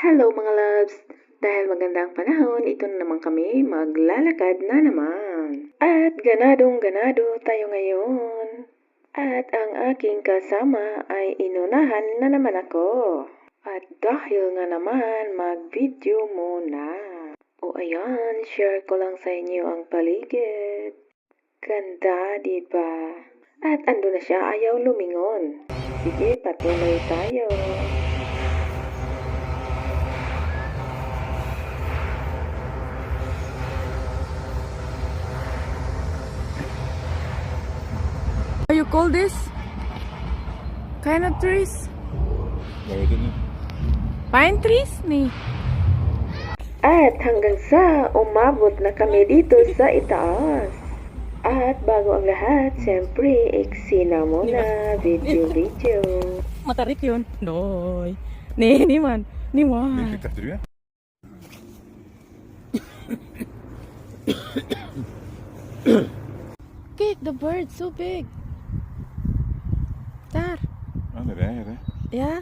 Hello mga loves! Dahil magandang panahon, ito na naman kami maglalakad na naman. At ganadong ganado tayo ngayon. At ang aking kasama ay inunahan na naman ako. At dahil nga naman, mag-video muna. O ayan, share ko lang sa inyo ang paligid. Ganda, di ba? At ando na siya, ayaw lumingon. Sige, patuloy tayo. Call this? Kind of trees? Pine trees ni. At hanggang sa umabot na kami dito sa itaas. At bago ang lahat, siyempre, eksena muna, video-video. Matarik yun. Noy. Ni, ni man. Ni man. Kick the bird so big. Där. Ja, det är det. Är det. Yeah.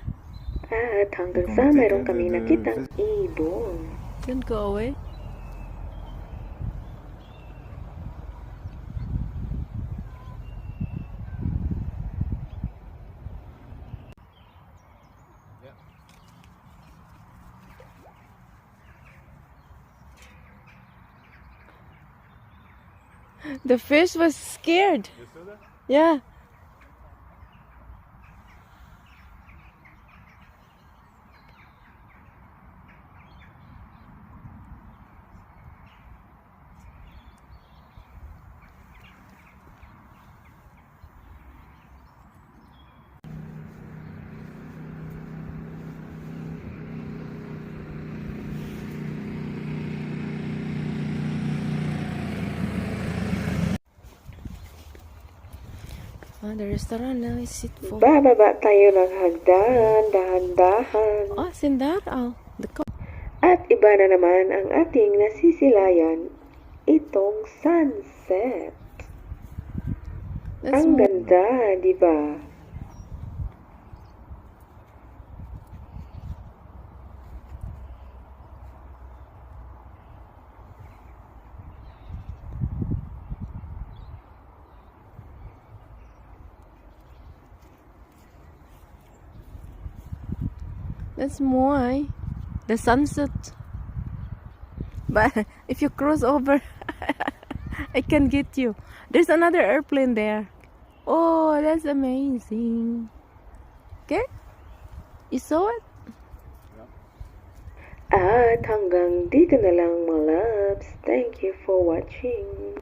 At hanggang sa mayroon kami nakitang ibon. Don't go away. The fish was scared. Yeah. Oh, the restaurant now is it full. Bababa tayo ng hagdan, dahan-dahan. Oh, sindar. The co- At iba na naman ang ating nasisilayan, itong sunset. That's Ang more. ganda, di ba? That's more. The sunset. But if you cross over, I can get you. There's another airplane there. Oh, that's amazing. Okay? You saw it? Ah, At hanggang dito na lang mga loves. Thank you for watching.